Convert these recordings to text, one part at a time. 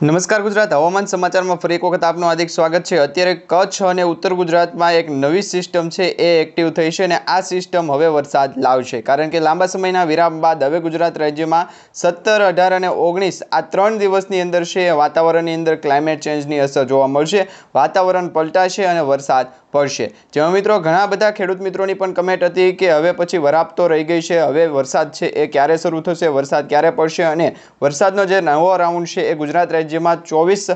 નમસ્કાર ગુજરાત. હવામાન સમાચારમાં ફરી એક વખત આપનું હાર્દિક સ્વાગત છે. અત્યારે કચ્છ અને ઉત્તર ગુજરાતમાં એક નવી સિસ્ટમ છે, એ એક્ટિવ થઈ છે અને આ સિસ્ટમ હવે વરસાદ લાવશે. કારણ કે લાંબા સમયના વિરામ બાદ હવે ગુજરાત રાજ્યમાં સત્તર, અઢાર અને ઓગણીસ આ ત્રણ દિવસની અંદર છે વાતાવરણની અંદર ક્લાઇમેટ ચેન્જની અસર જોવા મળશે. વાતાવરણ પલટાશે અને વરસાદ પડશે. જેમાં મિત્રો ઘણા બધા ખેડૂત મિત્રોની પણ કમેન્ટ હતી કે હવે પછી વરાપ તો રહી ગઈ છે, હવે વરસાદ છે, એ ક્યારે શરૂ થશે, વરસાદ ક્યારે પડશે અને વરસાદનો જે નવો રાઉન્ડ છે, એ ગુજરાત રાજ્યમાં ચોવીસ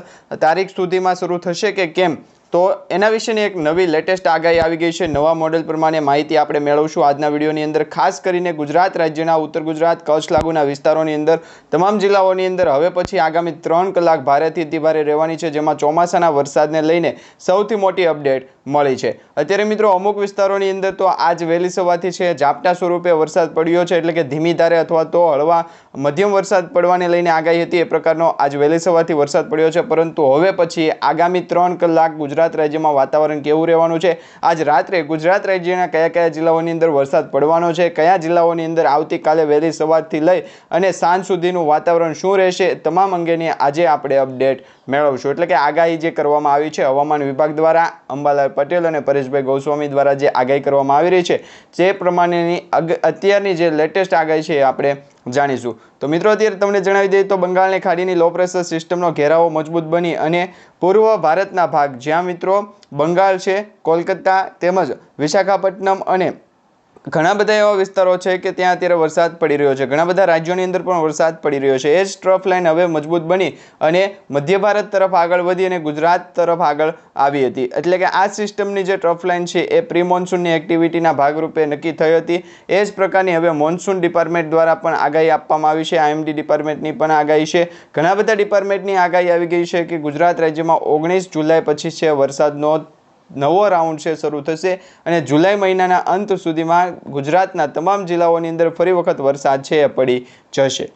તારીખ સુધીમાં શરૂ થશે કે કેમ? તો એના વિશેની એક નવી લેટેસ્ટ આગાહી આવી ગઈ છે. નવા મોડેલ પ્રમાણે માહિતી આપણે મેળવશું આજના વિડીયોની અંદર. ખાસ કરીને ગુજરાત રાજ્યના ઉત્તર ગુજરાત, કચ્છ લાગુના વિસ્તારોની અંદર. તમામ જિલ્લાઓની અંદર હવે પછી આગામી ત્રણ કલાક ભારેથી અતિભારે રહેવાની છે, જેમાં ચોમાસાના વરસાદને લઈને સૌથી મોટી અપડેટ મળી છે. અત્યારે મિત્રો અમુક વિસ્તારોની અંદર તો આજ વહેલી સવારથી છે, ઝાપટા સ્વરૂપે વરસાદ પડ્યો છે, એટલે કે ધીમી ધારે અથવા તો હળવા મધ્યમ વરસાદ પડવાને લઈને આગાહી હતી, એ પ્રકારનો આજ વહેલી સવારથી વરસાદ પડ્યો છે. પરંતુ હવે પછી આગામી ત્રણ કલાક ગુજરાત રાજ્યમાં વાતાવરણ કેવું રહેવાનું છે? આજ રાત્રે ગુજરાત રાજ્યના કયા કયા જિલ્લાઓની અંદર વરસાદ પડવાનો છે? કયા જિલ્લાઓની અંદર આવતીકાલે વહેલી સવારથી લઈ અને સાંજ સુધીનું વાતાવરણ શું રહેશે? તમામ અંગેની આજે આપણે અપડેટ મેળવશું. એટલે કે આગાહી જે કરવામાં આવી છે, હવામાન વિભાગ દ્વારા, અંબાલાલ પટેલ અને પરેશભાઈ ગોસ્વામી દ્વારા જે આગાહી કરવામાં આવી રહી છે, જે પ્રમાણેની અત્યારની જે લેટેસ્ટ આગાહી છે એ આપણે જાણીશું. તો મિત્રો, અત્યારે તમને જણાવી દઈએ તો બંગાળની ખાડીની લો પ્રેશર સિસ્ટમનો ઘેરાવો મજબૂત બની અને પૂર્વ ભારતના ભાગ, જ્યાં મિત્રો બંગાળ છે, કોલકાતા તેમજ વિશાખાપટ્ટનમ અને ઘણા બધા એવા વિસ્તારો છે કે ત્યાં અત્યારે વરસાદ પડી રહ્યો છે. ઘણા બધા રાજ્યોની અંદર પણ વરસાદ પડી રહ્યો છે. એ જ ટ્રફ લાઇન હવે મજબૂત બની અને મધ્ય ભારત તરફ આગળ વધી અને ગુજરાત તરફ આગળ આવી હતી. એટલે કે આ સિસ્ટમની જે ટ્રફ લાઇન છે એ પ્રી મોન્સૂનની એક્ટિવિટીના ભાગરૂપે નક્કી થઈ હતી. એ જ પ્રકારની હવે મોન્સૂન ડિપાર્ટમેન્ટ દ્વારા પણ આગાહી આપવામાં આવી છે. આઈએમડી ડિપાર્ટમેન્ટની પણ આગાહી છે. ઘણા બધા ડિપાર્ટમેન્ટની આગાહી આવી ગઈ છે કે ગુજરાત રાજ્યમાં ઓગણીસ જુલાઈ પછી છે વરસાદનો નવો રાઉન્ડ છે, શરૂ થશે અને જુલાઈ મહિનાના અંત સુધીમાં ગુજરાતના તમામ જિલ્લાઓની અંદર ફરી વખત વરસાદ છે એ પડી જશે.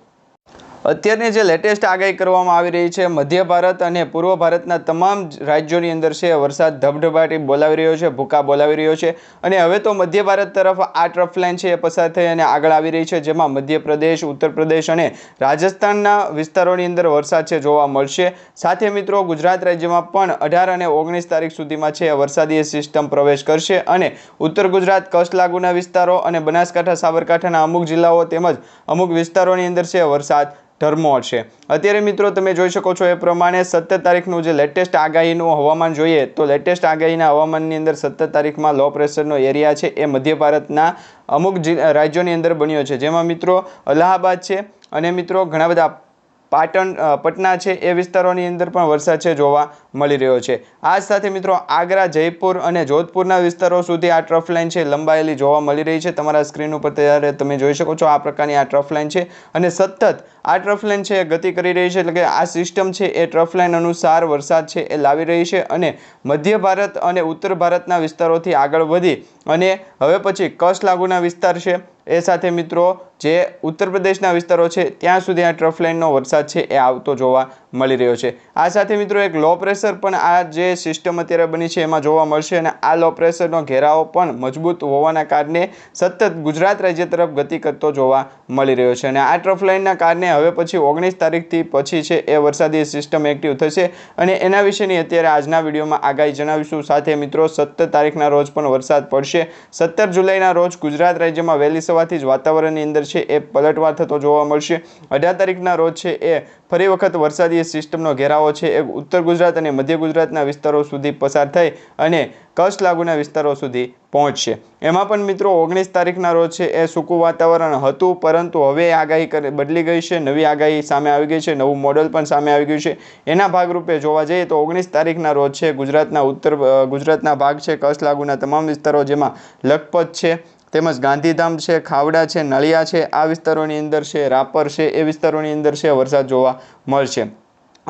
અત્યારની જે લેટેસ્ટ આગાહી કરવામાં આવી રહી છે, મધ્ય ભારત અને પૂર્વ ભારતના તમામ રાજ્યોની અંદર છે, વરસાદ ધબધબાટી બોલાવી રહ્યો છે, ભૂકા બોલાવી રહ્યો છે અને હવે તો મધ્ય ભારત તરફ આ ટ્રફ લાઇન છે એ પસાર થઈ અને આગળ આવી રહી છે, જેમાં મધ્યપ્રદેશ ઉત્તર પ્રદેશ અને રાજસ્થાનના વિસ્તારોની અંદર વરસાદ છે જોવા મળશે. સાથે મિત્રો, ગુજરાત રાજ્યમાં પણ અઢાર અને ઓગણીસ તારીખ સુધીમાં છે વરસાદી સિસ્ટમ પ્રવેશ કરશે અને ઉત્તર ગુજરાત, કચ્છ લાગુના વિસ્તારો અને બનાસકાંઠા, સાબરકાંઠાના અમુક જિલ્લાઓ તેમજ અમુક વિસ્તારોની અંદર છે વરસાદ ધર્મો છે. અત્યારે મિત્રો તમે જોઈ શકો છો એ પ્રમાણે સત્તર તારીખનું જે લેટેસ્ટ આગાહીનું હવામાન જોઈએ તો લેટેસ્ટ આગાહીના હવામાનની અંદર સત્તર તારીખમાં લો પ્રેશરનો એરિયા છે. એ મધ્ય ભારતના અમુક રાજ્યોની અંદર બન્યો છે. જેમાં મિત્રો અલ્હાબાદ છે અને મિત્રો ઘણા બધા પાટણ પટના છે એ વિસ્તારોની અંદર પણ વરસાદ છે જોવા મળી રહ્યો છે. આ સાથે મિત્રો આગ્રા, જયપુર અને જોધપુરના વિસ્તારો સુધી આ ટ્રફ લાઇન છે લંબાયેલી જોવા મળી રહી છે. તમારા સ્ક્રીન ઉપર ત્યારે તમે જોઈ શકો છો આ પ્રકારની આ ટ્રફ લાઇન છે અને સતત આ ટ્રફ લાઇન છે એ ગતિ કરી રહી છે એટલે કે આ સિસ્ટમ છે એ ટ્રફ લાઇન અનુસાર વરસાદ છે એ લાવી રહી છે અને મધ્ય ભારત અને ઉત્તર ભારતના વિસ્તારોથી આગળ વધી અને હવે પછી કચ્છ લાગુના વિસ્તાર છે એ સાથે મિત્રો જે ઉત્તર પ્રદેશના વિસ્તારો છે, ત્યાં સુધી આ ટ્રફ લાઇનનો વરસાદ છે એ આવતો જોવા મળી રહ્યો છે. આ સાથે મિત્રો એક લો પ્રેશર પણ આ જે સિસ્ટમ અત્યારે બની છે એમાં જોવા મળશે અને આ લો પ્રેશરનો ઘેરાવો પણ મજબૂત હોવાના કારણે સતત ગુજરાત રાજ્ય તરફ ગતિ કરતો જોવા મળી રહ્યો છે. અને આ ટ્રફ લાઇનના કારણે હવે પછી ઓગણીસ તારીખથી પછી છે એ વરસાદી સિસ્ટમ એક્ટિવ થશે અને એના વિશેની અત્યારે આજના વિડીયોમાં આગાહી જણાવીશું. સાથે મિત્રો સત્તર તારીખના રોજ પણ વરસાદ પડશે. સત્તર જુલાઈના રોજ ગુજરાત રાજ્યમાં વહેલી સવારથી જ વાતાવરણની અંદર છે એ પલટવાર થતો જોવા મળશે. અઢાર તારીખના રોજ છે એ ફરી વખત વરસાદી સિસ્ટમનો ઘેરાવો છે. એ ઉત્તર ગુજરાત અને મધ્ય ગુજરાતના વિસ્તારો સુધી પસાર થઈ અને કચ્છ લાગુના વિસ્તારો સુધી પહોંચશે. એમાં પણ મિત્રો ઓગણીસ તારીખના રોજ છે. એ સૂકું વાતાવરણ હતું, પરંતુ હવે આગાહી બદલી ગઈ છે. નવી આગાહી સામે આવી ગઈ છે. નવું મોડલ પણ સામે આવી ગયું છે. એના ભાગરૂપે જોવા જઈએ તો ઓગણીસ તારીખના રોજ છે, ગુજરાતના ઉત્તર ગુજરાતના ભાગ છે, કચ્છ લાગુના તમામ વિસ્તારો જેમાં લખપત છે, તેમજ ગાંધીધામ છે, ખાવડા છે, નળિયા છે, આ વિસ્તારોની અંદર છે, રાપર છે, એ વિસ્તારોની અંદર છે, વરસાદ જોવા મળશે.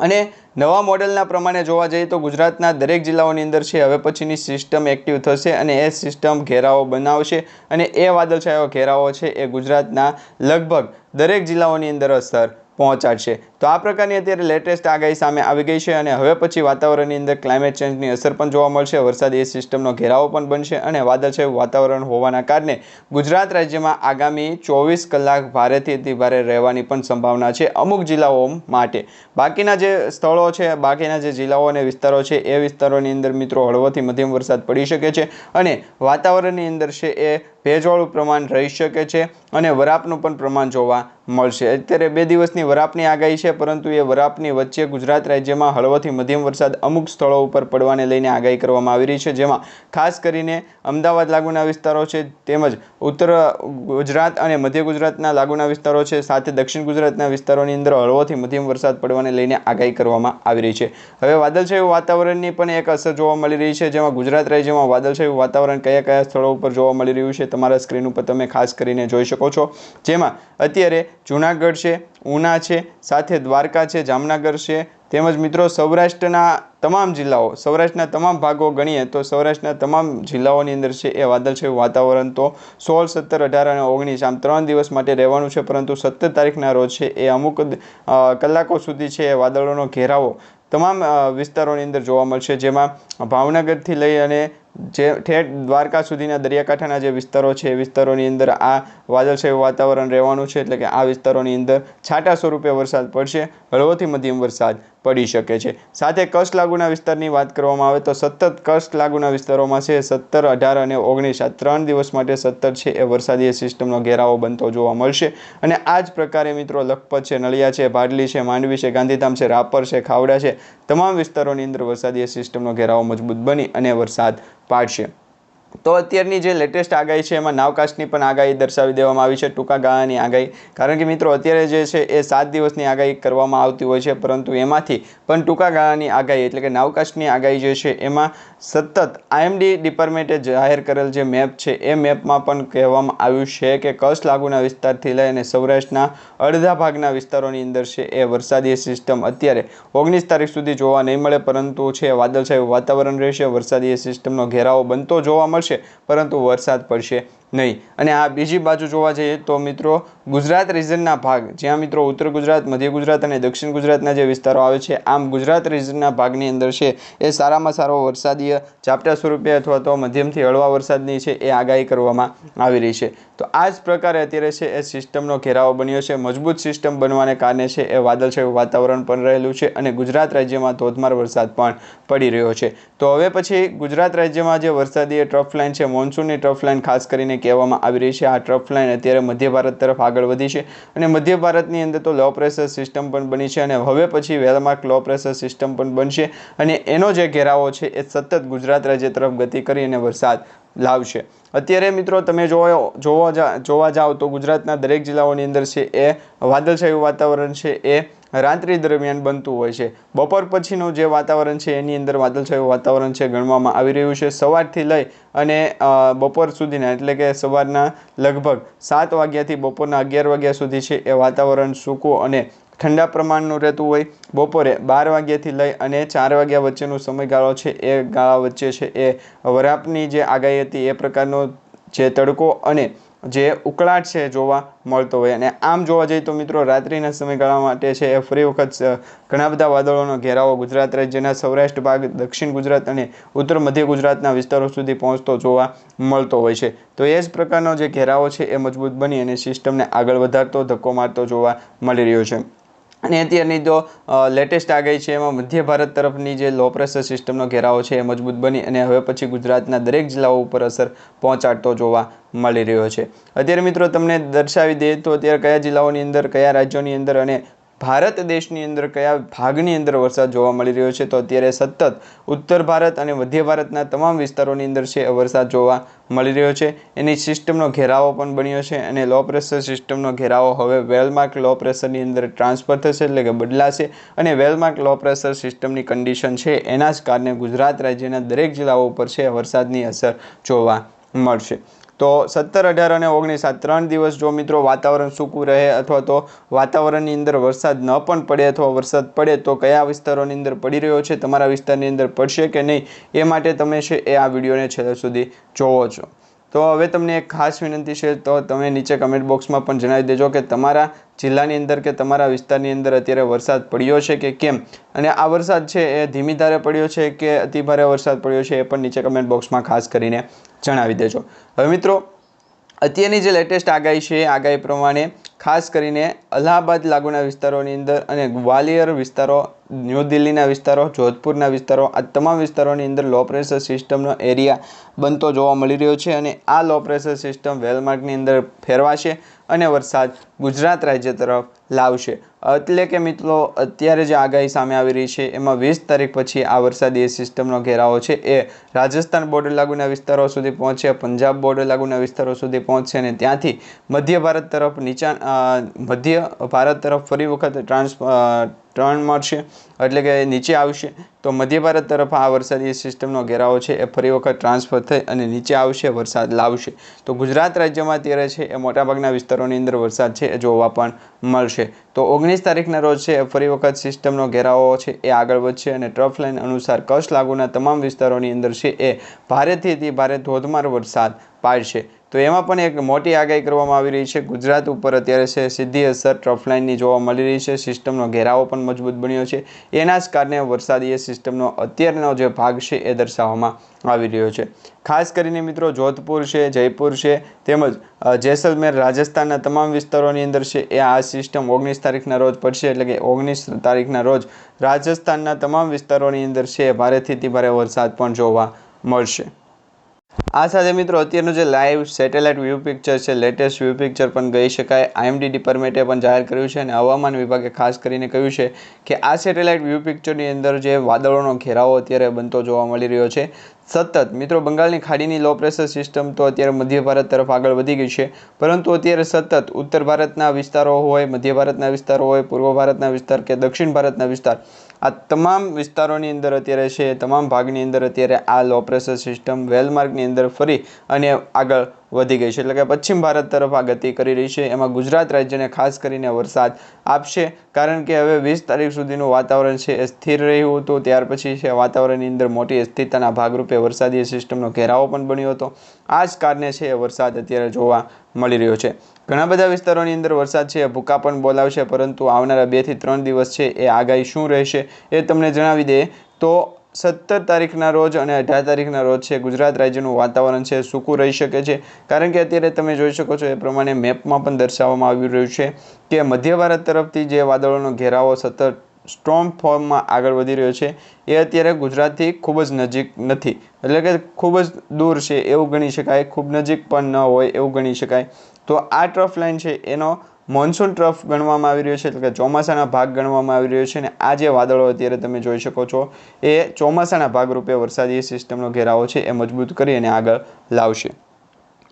અને નવા મોડેલના પ્રમાણે જોવા જઈએ તો ગુજરાતના દરેક જિલ્લાઓની અંદર છે, હવે પછીની સિસ્ટમ એક્ટિવ થશે અને એ સિસ્ટમ ઘેરાવો બનાવશે. અને એ વાદળછાયો ઘેરાવો છે એ ગુજરાતના લગભગ દરેક જિલ્લાઓની અંદર અસર પહોંચાડશે. તો આ પ્રકારની અત્યારે લેટેસ્ટ આગાહી સામે આવી ગઈ છે અને હવે પછી વાતાવરણની અંદર ક્લાઇમેટ ચેન્જની અસર પણ જોવા મળશે. વરસાદ એ સિસ્ટમનો ઘેરાવો પણ બનશે અને વાદળછાયું વાતાવરણ હોવાના કારણે ગુજરાત રાજ્યમાં આગામી ચોવીસ કલાક ભારેથી અતિ ભારે રહેવાની પણ સંભાવના છે અમુક જિલ્લાઓ માટે. બાકીના જે સ્થળો છે, બાકીના જે જિલ્લાઓ અને વિસ્તારો છે એ વિસ્તારોની અંદર મિત્રો હળવોથી મધ્યમ વરસાદ પડી શકે છે અને વાતાવરણની અંદર છે એ ભેજવાળું પ્રમાણ રહી શકે છે અને વરાપનું પણ પ્રમાણ જોવા મળશે. અત્યારે બે દિવસની વરાપની આગાહી છે, પરંતુ એ વરાપની વચ્ચે ગુજરાત રાજ્યમાં હળવોથી મધ્યમ વરસાદ અમુક સ્થળો ઉપર પડવાને લઈને આગાહી કરવામાં આવી રહી છે, જેમાં ખાસ કરીને અમદાવાદ લાગુના વિસ્તારો છે, તેમજ ઉત્તર ગુજરાત અને મધ્ય ગુજરાતના લાગુના વિસ્તારો છે, સાથે દક્ષિણ ગુજરાતના વિસ્તારોની અંદર હળવોથી મધ્યમ વરસાદ પડવાને લઈને આગાહી કરવામાં આવી રહી છે. હવે વાદળછાયું વાતાવરણની પણ એક અસર જોવા મળી રહી છે, જેમાં ગુજરાત રાજ્યમાં વાદળછાયું વાતાવરણ કયા કયા સ્થળો ઉપર જોવા મળી રહ્યું છે તમારા સ્ક્રીન ઉપર તમે ખાસ કરીને જોઈ શકો છો. જેમાં અત્યારે જૂનાગઢ છે, ઉના છે, સાથે દ્વારકા છે, જામનગર છે. તેમજ મિત્રો સૌરાષ્ટ્રના તમામ જિલ્લાઓ, સૌરાષ્ટ્રના તમામ ભાગો ગણીએ તો સૌરાષ્ટ્રના તમામ જિલ્લાઓની અંદર છે એ વાદળછાયું વાતાવરણ. તો સોળ, સત્તર, અઢાર અને ઓગણીસ આમ ત્રણ દિવસ માટે રહેવાનું છે, પરંતુ સત્તર તારીખના રોજ છે એ અમુક કલાકો સુધી છે એ વાદળોનો ઘેરાવો તમામ વિસ્તારોની અંદર જોવા મળશે. જેમાં ભાવનગરથી લઈ અને જે ઠેઠ દ્વારકા સુધીના દરિયાકાંઠાના જે વિસ્તારો છે, એ વિસ્તારોની અંદર આ વાદળછાયું વાતાવરણ રહેવાનું છે, એટલે કે આ વિસ્તારોની અંદર છાંટા સ્વરૂપે વરસાદ પડશે, હળવોથી મધ્યમ વરસાદ પડી શકે છે. સાથે કચ્છ લાગુના વિસ્તારની વાત કરવામાં આવે તો સતત કચ્છ લાગુના વિસ્તારોમાં છે સત્તર, અઢાર અને ઓગણીસ. આ ત્રણ દિવસ માટે સત્તર છે એ વરસાદી સિસ્ટમનો ઘેરાવો બનતો જોવા મળશે. અને આ જ પ્રકારે મિત્રો લખપત છે, નળિયા છે, ભાડલી છે, માંડવી છે, ગાંધીધામ છે, રાપર છે, ખાવડા છે. તમામ વિસ્તારોની અંદર વરસાદી સિસ્ટમનો ઘેરાવો મજબૂત બની અને વરસાદ પાડશે. તો અત્યારની જે લેટેસ્ટ આગાહી છે, એમાં નાવકાસ્ટની પણ આગાહી દર્શાવી દેવામાં આવી છે, ટૂંકા ગાળાની આગાહી. કારણ કે મિત્રો, અત્યારે જે છે, એ સાત દિવસની આગાહી કરવામાં આવતી હોય છે, પરંતુ એમાંથી પણ ટૂંકા ગાળાની આગાહી, એટલે કે નાવકાસ્ટની આગાહી જે છે, એમાં સતત આઈએમડી ડિપાર્ટમેન્ટે જાહેર કરેલ જે મેપ છે, એ મેપમાં પણ કહેવામાં આવ્યું છે કે કચ્છ લાગુના વિસ્તારથી લઈને સૌરાષ્ટ્રના અડધા ભાગના વિસ્તારોની અંદર છે, એ વરસાદી સિસ્ટમ અત્યારે ઓગણીસ તારીખ સુધી જોવા નહીં મળે, પરંતુ છે, વાદળછાયું વાતાવરણ રહેશે, વરસાદી સિસ્ટમનો ઘેરાવો બનતો જોવા મળશે, પરંતુ વરસાદ પડશે. નહીં. અને આ બીજી બાજુ જોવા જઈએ તો મિત્રો, ગુજરાત રિજનના ભાગ, જ્યાં મિત્રો ઉત્તર ગુજરાત, મધ્ય ગુજરાત અને દક્ષિણ ગુજરાતના જે વિસ્તારો આવે છે, આમ ગુજરાત રિજનના ભાગની અંદર છે, એ સારામાં સારો વરસાદીય ઝાપટા સ્વરૂપે અથવા તો મધ્યમથી હળવા વરસાદની છે, એ આગાહી કરવામાં આવી રહી છે. તો આ જ પ્રકારે અત્યારે છે, એ સિસ્ટમનો ઘેરાવો બન્યો છે. મજબૂત સિસ્ટમ બનવાને કારણે છે, એ વાદળછાયું વાતાવરણ પણ રહેલું છે અને ગુજરાત રાજ્યમાં ધોધમાર વરસાદ પણ પડી રહ્યો છે. તો હવે પછી ગુજરાત રાજ્યમાં જે વરસાદી ટ્રફ લાઇન છે મોન્સૂનની ટ્રફ લાઇન ખાસ કરીને કહેવામાં આવી રહી છે. આ ટ્રફ લાઇન અત્યારે મધ્ય ભારત તરફ આગળ વધી છે અને મધ્ય ભારતની અંદર તો લો પ્રેશર સિસ્ટમ પણ બની છે અને હવે પછી વેલમાર્ક લો પ્રેશર સિસ્ટમ પણ બનશે અને એનો જે ઘેરાવો છે, એ સતત ગુજરાત રાજ્ય તરફ ગતિ કરી અને વરસાદ લાવશે. અત્યારે મિત્રો તમે જોવો જોવા જા, જોવા જાઓ તો ગુજરાતના દરેક જિલ્લાઓની અંદર છે એ વાદળછાયું વાતાવરણ છે, એ રાત્રિ દરમિયાન બનતું હોય છે. બપોર પછીનું જે વાતાવરણ છે એની અંદર વાદળછાયું વાતાવરણ છે ગણવામાં આવી રહ્યું છે. સવારથી લઈ અને બપોર સુધીના, એટલે કે સવારના લગભગ સાત વાગ્યાથી બપોરના અગિયાર વાગ્યા સુધી છે એ વાતાવરણ સૂકું અને ઠંડા પ્રમાણનું રહેતું હોય, બપોરે બાર વાગ્યાથી લઈ અને ચાર વાગ્યા વચ્ચેનો સમયગાળો છે, એ ગાળા વચ્ચે છે, એ વરાપની જે આગાહી હતી, એ પ્રકારનો જે તડકો અને જે ઉકળાટ છે જોવા મળતો હોય. અને આમ જોવા જઈએ તો મિત્રો, રાત્રિના સમયગાળા માટે છે એ ફરી વખત ઘણા બધા વાદળોનો ઘેરાવો ગુજરાત રાજ્યના સૌરાષ્ટ્ર ભાગ, દક્ષિણ ગુજરાત અને ઉત્તર મધ્ય ગુજરાતના વિસ્તારો સુધી પહોંચતો જોવા મળતો હોય છે. તો એ જ પ્રકારનો જે ઘેરાવો છે એ મજબૂત બની અને સિસ્ટમને આગળ વધારતો, ધક્કો મારતો જોવા મળી રહ્યો છે. અને અત્યારની જો લેટેસ્ટ આગાહી છે એમાં મધ્ય ભારત તરફની જે લો પ્રેશર સિસ્ટમનો ઘેરાવો છે એ મજબૂત બની અને હવે પછી ગુજરાતના દરેક જિલ્લાઓ ઉપર અસર પહોંચાડતો જોવા મળી રહ્યો છે. અત્યારે મિત્રો તમને દર્શાવી દઈએ તો અત્યારે કયા જિલ્લાઓની અંદર, કયા રાજ્યોની અંદર અને ભારત દેશની અંદર કયા ભાગની અંદર વરસાદ જોવા મળી રહ્યો છે તો અત્યારે સતત ઉત્તર ભારત અને મધ્ય ભારતના તમામ વિસ્તારોની અંદર છે વરસાદ જોવા મળી રહ્યો છે. એની સિસ્ટમનો ઘેરાવો પણ બન્યો છે અને લો પ્રેશર સિસ્ટમનો ઘેરાવો હવે વેલમાર્ક લો પ્રેશરની અંદર ટ્રાન્સફર થશે એટલે કે બદલાશે અને વેલમાર્ક લો પ્રેશર સિસ્ટમની કન્ડિશન છે એના જ કારણે ગુજરાત રાજ્યના દરેક જિલ્લાઓ ઉપર છે વરસાદની અસર જોવા મળશે. તો સત્તર, અઢાર અને ઓગણીસ આ ત્રણ દિવસ જો મિત્રો વાતાવરણ સૂકું રહે અથવા તો વાતાવરણની અંદર વરસાદ ન પણ પડે અથવા વરસાદ પડે, તો કયા વિસ્તારોની અંદર પડી રહ્યો છે, તમારા વિસ્તારની અંદર પડશે કે નહીં, એ માટે તમે છે એ આ વિડીયોને છેલ્લે સુધી જોવો છો. તો હવે તમને એક ખાસ વિનંતી છે, તો તમે નીચે કમેન્ટ બોક્સમાં પણ જણાવી દેજો કે તમારા જિલ્લાની અંદર કે તમારા વિસ્તારની અંદર અત્યારે વરસાદ પડ્યો છે કે કેમ? અને આ વરસાદ છે એ ધીમી ધારે પડ્યો છે કે અતિભારે વરસાદ પડ્યો છે એ પણ નીચે કમેન્ટ બોક્સમાં ખાસ કરીને જણાવી દેજો. હવે મિત્રો, અત્યારની જે લેટેસ્ટ આગાહી છે આગાહી પ્રમાણે ખાસ કરીને અલ્હાબાદ લાગુના વિસ્તારોની અંદર અને ગ્વાલિયર વિસ્તારો, ન્યૂ દિલ્હીના વિસ્તારો, જોધપુરના વિસ્તારો, આ તમામ વિસ્તારોની અંદર લો પ્રેશર સિસ્ટમનો એરિયા બનતો જોવા મળી રહ્યો છે અને આ લો પ્રેશર સિસ્ટમ વેલમાર્કની અંદર ફેરવાશે અને વરસાદ ગુજરાત રાજ્ય તરફ લાવશે. એટલે કે મિત્રો, અત્યારે જે આગાહી સામે આવી રહી છે, એમાં વીસ તારીખ પછી આ વરસાદી સિસ્ટમનો ઘેરાવો છે. એ રાજસ્થાન બોર્ડર લાગુના વિસ્તારો સુધી પહોંચે, પંજાબ બોર્ડર લાગુના વિસ્તારો સુધી પહોંચશે અને ત્યાંથી મધ્ય ભારત તરફ નીચા મધ્ય ભારત તરફ ફરી વખત ટ્રાન્સ ટર્ન મળશે એટલે કે નીચે આવશે. તો મધ્ય ભારત તરફ આ વરસાદી સિસ્ટમનો ઘેરાવો છે, એ ફરી વખત ટ્રાન્સફર થઈ અને નીચે આવશે, વરસાદ લાવશે. તો ગુજરાત રાજ્યમાં અત્યારે છે, એ મોટાભાગના વિસ્તારોની અંદર વરસાદ છે, એ જોવા પણ મળશે. તો ઓગણીસ તારીખના રોજ છે, એ ફરી વખત સિસ્ટમનો ઘેરાવો છે, એ આગળ વધશે અને ટ્રફ લાઇન અનુસાર કચ્છ લાગુના તમામ વિસ્તારોની અંદર છે, એ ભારેથી ભારે ધોધમાર વરસાદ પાડશે તો એમાં પણ એક મોટી આગાહી કરવામાં આવી રહી છે. ગુજરાત ઉપર અત્યારે છે સીધી અસર ટ્રફ લાઇનની જોવા મળી રહી છે. સિસ્ટમનો ઘેરાવો પણ મજબૂત બન્યો છે. એના જ કારણે વરસાદી સિસ્ટમનો અત્યારનો જે ભાગ છે એ દર્શાવવામાં આવી રહ્યો છે. ખાસ કરીને મિત્રો જોધપુર છે, જયપુર છે તેમજ જેસલમેર, રાજસ્થાનના તમામ વિસ્તારોની અંદર છે એ આ સિસ્ટમ ઓગણીસ તારીખના રોજ પડશે. એટલે કે ઓગણીસ તારીખના રોજ રાજસ્થાનના તમામ વિસ્તારોની અંદર છે ભારેથી ભારે વરસાદ પણ જોવા મળશે. આ સાથે મિત્રો, અત્યારનું જે લાઈવ સેટેલાઇટ વ્યૂ પિક્ચર છે લેટેસ્ટ વ્યૂ પિક્ચર પણ ગઈ શકાય. આઈએમડી ડિપાર્ટમેન્ટે પણ જાહેર કર્યું છે અને હવામાન વિભાગે ખાસ કરીને કહ્યું છે કે આ સેટેલાઇટ વ્યૂ પિક્ચરની અંદર જે વાદળોનો ઘેરાવો અત્યારે બનતો જોવા મળી રહ્યો છે. સતત, મિત્રો, બંગાળની ખાડીની લો પ્રેશર સિસ્ટમ તો અત્યારે મધ્ય ભારત તરફ આગળ વધી ગઈ છે. પરંતુ અત્યારે સતત, ઉત્તર ભારતના વિસ્તારો હોય, મધ્ય ભારતના વિસ્તારો હોય, પૂર્વ ભારતના વિસ્તાર કે દક્ષિણ ભારતના વિસ્તાર આ તમામ વિસ્તારોની અંદર અત્યારે છે, તમામ ભાગની અંદર અત્યારે આ લો પ્રેશર સિસ્ટમ વેલમાર્કની અંદર ફરી અને આગળ વધી ગઈ છે. એટલે કે પશ્ચિમ ભારત તરફ આ ગતિ કરી રહી છે. એમાં ગુજરાત રાજ્યને ખાસ કરીને વરસાદ આપશે. કારણ કે હવે વીસ તારીખ સુધીનું વાતાવરણ છે એ સ્થિર રહ્યું હતું. ત્યાર પછી છે વાતાવરણની અંદર મોટી અસ્થિરતાના ભાગરૂપે વરસાદી સિસ્ટમનો ઘેરાવો પણ બન્યો હતો. આ જ કારણે છે એ વરસાદ અત્યારે જોવા મળી રહ્યો છે. ઘણા બધા વિસ્તારોની અંદર વરસાદ છે એ ભૂકા પણ બોલાવશે. પરંતુ આવનારા બેથી ત્રણ દિવસ છે એ આગાહી શું રહેશે એ તમને જણાવી દઈએ તો સત્તર તારીખના રોજ અને અઢાર તારીખના રોજ છે. ગુજરાત રાજ્યનું વાતાવરણ છે, સૂકું રહી શકે છે. કારણ કે અત્યારે તમે જોઈ શકો છો એ પ્રમાણે મેપમાં પણ દર્શાવવામાં આવી રહ્યું છે કે મધ્ય ભારત તરફથી જે વાદળોનો ઘેરાવો સતત સ્ટ્રોંગ ફોર્મમાં આગળ વધી રહ્યો છે, એ અત્યારે ગુજરાતથી ખૂબ જ નજીક નથી. એટલે કે ખૂબ જ દૂર છે એવું ગણી શકાય, ખૂબ નજીક પણ ન હોય એવું ગણી શકાય. તો આ ટ્રફ લાઇન છે, એનો મોન્સૂન ટ્રફ ગણવામાં આવી રહ્યો છે, એટલે કે ચોમાસાના ભાગ ગણવામાં આવી રહ્યો છે અને આ જે વાદળો અત્યારે તમે જોઈ શકો છો, એ ચોમાસાના ભાગરૂપે વરસાદી સિસ્ટમનો ઘેરાવો છે, એ મજબૂત કરી અને આગળ લાવશે.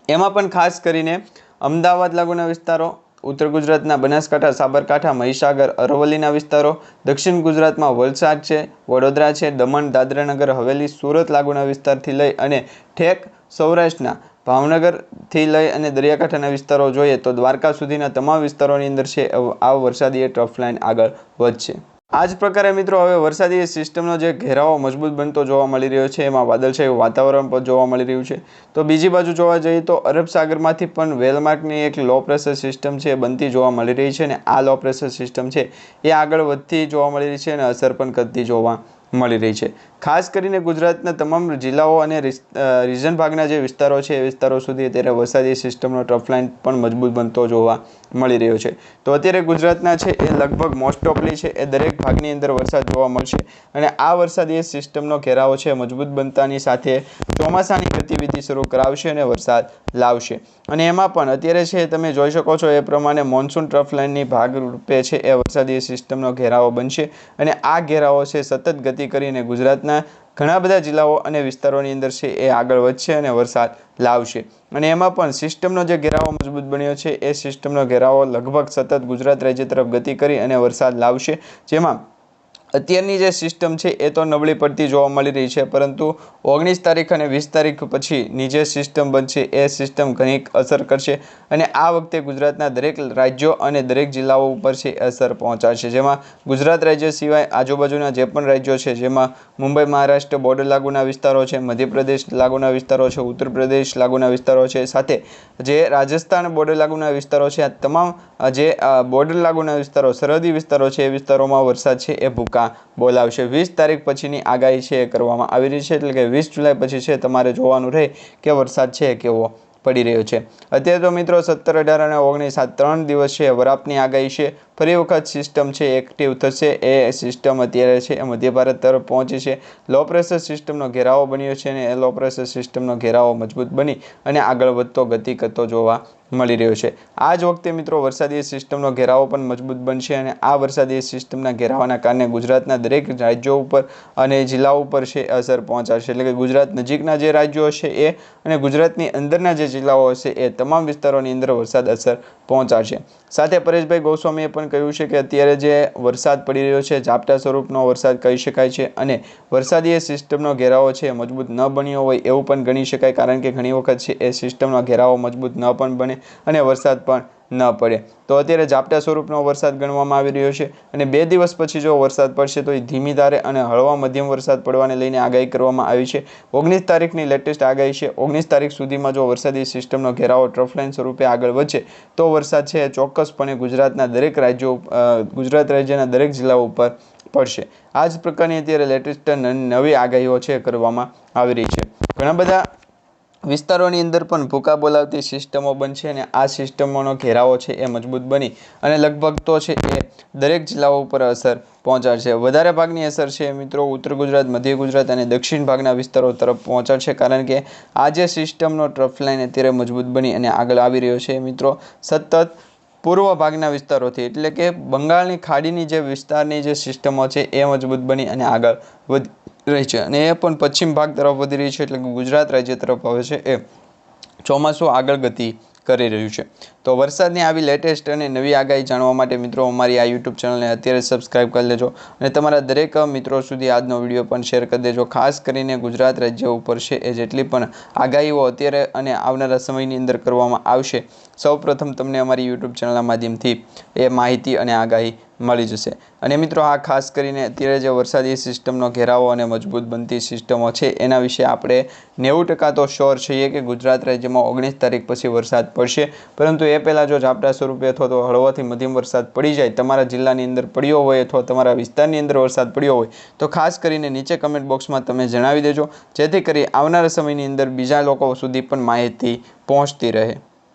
એમાં પણ ખાસ કરીને અમદાવાદ લાગુના વિસ્તારો, ઉત્તર ગુજરાતના બનાસકાંઠા, સાબરકાંઠા, મહીસાગર, અરવલ્લીના વિસ્તારો, દક્ષિણ ગુજરાતમાં વલસાડ છે, વડોદરા છે, દમણ, દાદરાનગર, હવેલી, સુરત લાગુના વિસ્તારથી લઈ અને ઠેક સૌરાષ્ટ્રના ભાવનગરથી લઈ અને દરિયાકાંઠાના વિસ્તારો જોઈએ તો દ્વારકા સુધીના તમામ વિસ્તારોની અંદર છે આ વરસાદી ટ્રફ લાઇન આગળ વધશે. આ જ પ્રકારે મિત્રો હવે વરસાદી સિસ્ટમનો જે ઘેરાવો મજબૂત બનતો જોવા મળી રહ્યો છે, એમાં વાદળછાયું વાતાવરણ પણ જોવા મળી રહ્યું છે. તો બીજી બાજુ જોવા જઈએ તો અરબ સાગરમાંથી પણ વેલમાર્કની એક લો પ્રેશર સિસ્ટમ છે, બનતી જોવા મળી રહી છે અને આ લો પ્રેશર સિસ્ટમ છે એ આગળ વધતી જોવા મળી રહી છે અને અસર પણ કરતી જોવા મળી રહી છે. ખાસ કરીને ગુજરાતના તમામ જિલ્લાઓ અને રિજન ભાગના જે વિસ્તારો છે, એ વિસ્તારો સુધી અત્યારે વરસાદી સિસ્ટમનો ટ્રફ લાઇન પણ મજબૂત બનતો જોવા મળી રહ્યો છે. તો અત્યારે ગુજરાતના છે, એ લગભગ મોસ્ટ ઓફલી છે, એ દરેક ભાગની અંદર વરસાદ જોવા મળશે અને આ વરસાદી સિસ્ટમનો ઘેરાવો છે મજબૂત બનતાની સાથે ચોમાસાની ગતિવિધિ શરૂ કરાવશે અને વરસાદ લાવશે. અને એમાં પણ અત્યારે છે, તમે જોઈ શકો છો, એ પ્રમાણે મોન્સૂન ટ્રફલાઇનની ભાગરૂપે છે, એ વરસાદી સિસ્ટમનો ઘેરાવો બનશે અને આ ઘેરાવો છે, સતત ગતિ કરીને ગુજરાતના ઘણા બધા જિલ્લાઓ અને વિસ્તારોની અંદર છે એ આગળ વધશે અને વરસાદ લાવશે. અને એમાં પણ સિસ્ટમનો જે ઘેરાવો મજબૂત બન્યો છે, એ સિસ્ટમનો ઘેરાવો લગભગ સતત ગુજરાત રાજ્ય તરફ ગતિ કરી અને વરસાદ લાવશે. જેમાં અત્યારની જે સિસ્ટમ છે એ તો નબળી પડતી જોવા મળી રહી છે, પરંતુ ઓગણીસ તારીખ અને વીસ તારીખ પછીની જે સિસ્ટમ બનશે એ સિસ્ટમ ઘણી અસર કરશે અને આ વખતે ગુજરાતના દરેક રાજ્યો અને દરેક જિલ્લાઓ ઉપર છે અસર પહોંચાડશે. જેમાં ગુજરાત રાજ્ય સિવાય આજુબાજુના જે પણ રાજ્યો છે, જેમાં મુંબઈ, મહારાષ્ટ્ર બોર્ડર લાગુના વિસ્તારો છે, મધ્યપ્રદેશ લાગુના વિસ્તારો છે ઉત્તર પ્રદેશ લાગુના વિસ્તારો છે, સાથે જે રાજસ્થાન બોર્ડર લાગુના વિસ્તારો છે, આ તમામ જે બોર્ડર લાગુના વિસ્તારો, સરહદી વિસ્તારો છે, એ વિસ્તારોમાં વરસાદ છે, એ ભૂકા બોલાવશે. વીસ તારીખ પછીની આગાહી છે એ કરવામાં આવી રહી છે, એટલે કે વીસ જુલાઈ પછી છે તમારે જોવાનું રહે કે વરસાદ છે કેવો પડી રહ્યો છે. અત્યારે તો મિત્રો સત્તર અઢાર અને ઓગણીસ આ ત્રણ દિવસ છે વરાપની આગાહી છે. ફરી વખત સિસ્ટમ છે એક્ટિવ થશે. એ સિસ્ટમ અત્યારે છે, એ મધ્ય ભારત તરફ પહોંચી છે. લો પ્રેશર સિસ્ટમનો ઘેરાવો બન્યો છે અને એ લો પ્રેશર સિસ્ટમનો ઘેરાવો મજબૂત બની અને આગળ વધતો ગતિ કરતો જોવા મળી રહ્યો છે. આ જ વખતે મિત્રો વરસાદી સિસ્ટમનો ઘેરાવો પણ મજબૂત બનશે અને આ વરસાદી સિસ્ટમના ઘેરાવાના કારણે ગુજરાતના દરેક રાજ્યો ઉપર અને જિલ્લાઓ ઉપર છે, અસર પહોંચાડશે. એટલે કે ગુજરાત નજીકના જે રાજ્યો હશે એ અને ગુજરાતની અંદરના જે જિલ્લાઓ હશે એ તમામ વિસ્તારોની અંદર વરસાદ અસર પહોંચાડશે. સાથે પરેશભાઈ ગોસ્વામીએ પણ કહ્યું છે કે અત્યારે જે વરસાદ પડી રહ્યો છે, ઝાપટા સ્વરૂપનો વરસાદ કહી શકાય છે અને વરસાદી એ સિસ્ટમનો ઘેરાવો છે મજબૂત ન બન્યો હોય એવું પણ ગણી શકાય, કારણ કે ઘણી વખત છે એ સિસ્ટમનો ઘેરાવો મજબૂત ન પણ બને અને વરસાદ પણ ન પડે. તો અત્યારે ઝાપટા સ્વરૂપનો વરસાદ ગણવામાં આવી રહ્યો છે અને બે દિવસ પછી જો વરસાદ પડશે તો એ ધીમી ધારે અને હળવા મધ્યમ વરસાદ પડવાને લઈને આગાહી કરવામાં આવી છે. ઓગણીસ તારીખની લેટેસ્ટ આગાહી છે. ઓગણીસ તારીખ સુધીમાં જો વરસાદી સિસ્ટમનો ઘેરાવો ટ્રફલાઇન સ્વરૂપે આગળ વધશે તો વરસાદ છે ચોક્કસપણે ગુજરાતના દરેક રાજ્યો ગુજરાત રાજ્યના દરેક જિલ્લાઓ ઉપર પડશે. આ જ પ્રકારની અત્યારે લેટેસ્ટ નવી આગાહીઓ છે કરવામાં આવી રહી છે. ઘણા બધા વિસ્તારોની અંદર પણ ભૂકા બોલાવતી સિસ્ટમો બનશે અને આ સિસ્ટમોનો ઘેરાવો છે એ મજબૂત બની અને લગભગ તો છે એ દરેક જિલ્લાઓ ઉપર અસર પહોંચાડશે. વધારે ભાગની અસર છે મિત્રો ઉત્તર ગુજરાત, મધ્ય ગુજરાત અને દક્ષિણ ભાગના વિસ્તારો તરફ પહોંચાડશે કારણ કે આ જે સિસ્ટમનો ટ્રફ લાઇન અત્યારે મજબૂત બની અને આગળ આવી રહ્યો છે મિત્રો સતત પૂર્વ ભાગના વિસ્તારોથી. એટલે કે બંગાળની ખાડીની જે વિસ્તારની જે સિસ્ટમો છે એ મજબૂત બની અને આગળ વધી રહી છે. અને એ પણ પશ્ચિમ ભાગ તરફ વધી રહી છે એટલે કે ગુજરાત રાજ્ય તરફ આવે છે. એ ચોમાસું આગળ ગતિ કરી રહ્યું છે. તો વરસાદની આવી લેટેસ્ટ અને નવી આગાહી જાણવા માટે મિત્રો અમારી આ યુટ્યુબ ચેનલને અત્યારે સબસ્ક્રાઇબ કરી લેજો. અને તમારા દરેક મિત્રો સુધી આજનો વીડિયો પણ શેર કરી દેજો. ખાસ કરીને ગુજરાત રાજ્ય ઉપર છે એ જેટલી પણ આગાહીઓ અત્યારે અને આવનારા સમયની અંદર કરવામાં આવશે. સૌપ્રથમ તમને અમારી યુટ્યુબ ચેનલના માધ્યમથી એ માહિતી અને આગાહી મળી જશે. અને મિત્રો, આ ખાસ કરીને અત્યારે જે વરસાદી સિસ્ટમનો ઘેરાવો અને મજબૂત બનતી સિસ્ટમો છે, એના વિશે આપણે નેવું ટકા તો શ્યોર છીએ કે ગુજરાત રાજ્યમાં ઓગણીસ તારીખ પછી વરસાદ પડશે. પરંતુ એ પહેલાં જો ઝાપટા સ્વરૂપે અથવા તો હળવાથી મધ્યમ વરસાદ પડી જાય, તમારા જિલ્લાની અંદર પડ્યો હોય અથવા તમારા વિસ્તારની અંદર વરસાદ પડ્યો હોય, તો ખાસ કરીને નીચે કમેન્ટ બોક્સમાં તમે જણાવી દેજો, જેથી કરી આવનારા સમયની અંદર બીજા લોકો સુધી પણ માહિતી પહોંચતી રહે.